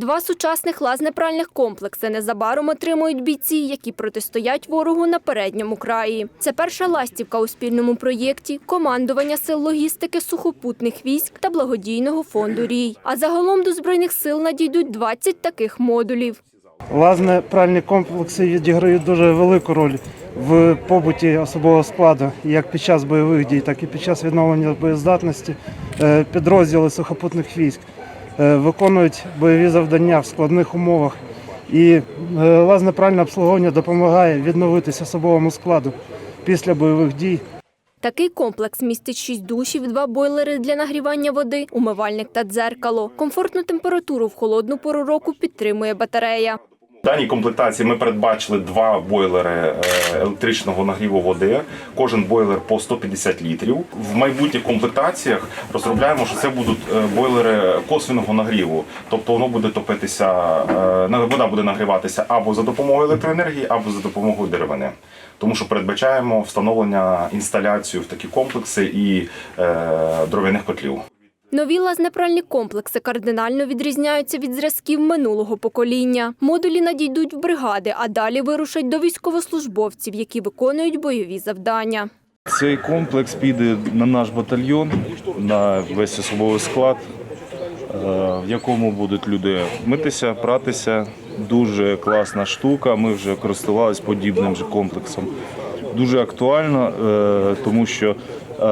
Два сучасних лазнепральних комплекси незабаром отримують бійці, які протистоять ворогу на передньому краї. Це перша ластівка у спільному проєкті командування сил логістики сухопутних військ та благодійного фонду Рій. А загалом до збройних сил надійдуть 20 таких модулів. Лазне пральні комплекси відіграють дуже велику роль в побуті особового складу, як під час бойових дій, так і під час відновлення боєздатності. Е, Підрозділи сухопутних військ виконують бойові завдання в складних умовах. І власне лазне пральне обслуговування допомагає відновитися особовому складу після бойових дій. Такий комплекс містить шість душів, два бойлери для нагрівання води, умивальник та дзеркало. Комфортну температуру в холодну пору року підтримує батарея. Даній комплектації ми передбачили два бойлери е, електричного нагріву води. Кожен бойлер по 150 літрів. В майбутніх комплектаціях розробляємо, що це будуть е, бойлери косвіного нагріву. Тобто воно буде топитися, е, вода буде нагріватися або за допомогою електроенергії, або за допомогою деревини. Тому що передбачаємо встановлення інсталяцію в такі комплекси і дров'яних котлів. Нові лазнепральні комплекси кардинально відрізняються від зразків минулого покоління. Модулі надійдуть в бригади, а далі вирушать до військовослужбовців, які виконують бойові завдання. Цей комплекс піде на наш батальйон, на весь особовий склад, е, в якому будуть люди митися, пратися. Дуже класна штука. Ми вже користувалися подібним же комплексом. Дуже актуально, е, тому що е,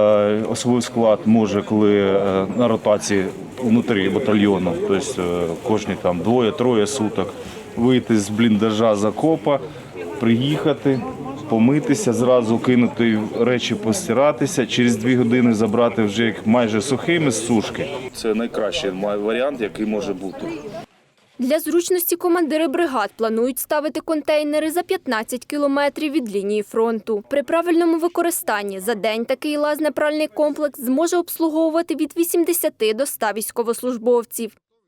особовий склад може, коли е, на ротації внутрі батальйону, тобто кожні там двоє-троє суток, вийти з бліндажа закопа, приїхати, помитися, зразу кинути речі, постиратися, через дві години забрати вже як майже сухими з сушки. Це найкращий варіант, який може бути. Для зручності командири бригад планують ставити контейнери за 15 кілометрів від лінії фронту. При правильному використанні за день такий лазнепральний комплекс зможе обслуговувати від 80 до 100 військовослужбовців.